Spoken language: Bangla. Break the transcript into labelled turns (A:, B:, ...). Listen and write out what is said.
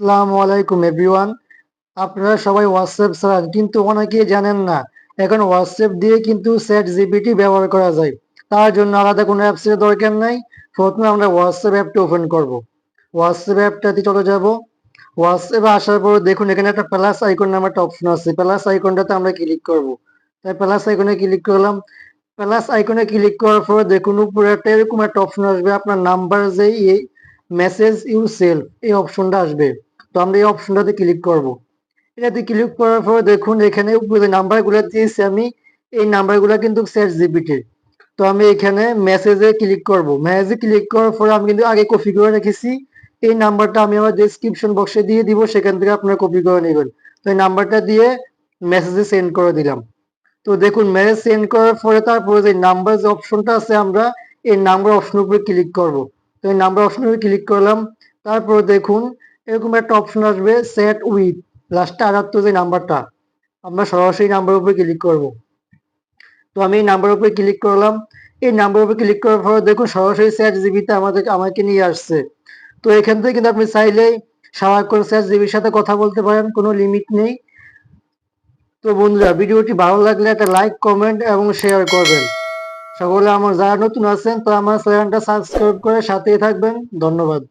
A: আসসালামু আলাইকুম এভরিওয়ান আপনারা সবাই হোয়াটসঅ্যাপ চালান কিন্তু অনেকেই জানেন না। এখন হোয়াটসঅ্যাপ দিয়ে কিন্তু চ্যাট জিপিটি ব্যবহার করা যায়। তার জন্য আলাদা কোনো অ্যাপসের দরকার নাই। প্রথমে আমরা হোয়াটসঅ্যাপ অ্যাপটা ওপেন করব। হোয়াটসঅ্যাপ অ্যাপটাতে চলে যাব। হোয়াটসঅ্যাপে আসার পর দেখুন, এখানে একটা প্লাস আইকন নামে একটা অপশন আছে প্লাস আইকনটাতে আমরা ক্লিক করব। তাই প্লাস আইকনে ক্লিক করলাম। প্লাস আইকনে ক্লিক করার পর দেখুন, উপরে একটা এরকম একটা অপশন আসবে। আপনার নাম্বার যে মেসেজ ইউ সেলফ এই অপশনটা আসবে। তো আমরা এই অপশনটাতে ক্লিক করব। এটাতে ক্লিক করার পর দেখুন এখানে উপরে নাম্বারগুলো দিয়েছি আমি, এই নাম্বারগুলো কিন্তু চ্যাট জিপিটির তো আমি এখানে মেসেজে ক্লিক করব। মেসেজে ক্লিক করার পর আমি কিন্তু আগে কপি করে রেখেছি। এই নাম্বারটা আমি আমার ডেসক্রিপশন বক্সে দিয়ে দিব, সেখান থেকে আপনারা কপি করে নেবেন। তো এই নাম্বারটা দিয়ে মেসেজে সেন্ড করে দিলাম। তো দেখুন মেসেজ সেন্ড করার পরে তারপরে যে নাম্বার যে অপশনটা আছে আমরা, এই নাম্বার অপশনের উপরে ক্লিক করব। তো এই নাম্বার অপশনের উপরে ক্লিক করলাম। তারপর দেখুন এরকম একটা অপশন আসবে সেট উইথ লাস্টে আটাত্তর যে নাম্বারটা আমরা সরাসরি নাম্বার উপরে ক্লিক করব। তো আমি এই নাম্বার উপরে ক্লিক করলাম। এই নাম্বার উপরে ক্লিক করার পর দেখুন সরাসরি চ্যাট জিবিতে আমাদের, আমাকে নিয়ে আসছে। তো এখান থেকে কিন্তু আপনি চাইলেই সারাক্ষণ চ্যাট জিবির সাথে কথা বলতে পারেন, কোনো লিমিট নেই। তো বন্ধুরা, ভিডিওটি ভালো লাগলে একটা লাইক কমেন্ট এবং শেয়ার করবেন। সকলে আমার যারা নতুন আছেন তো আমার চ্যানেলটা সাবস্ক্রাইব করে সাথেই থাকবেন। ধন্যবাদ।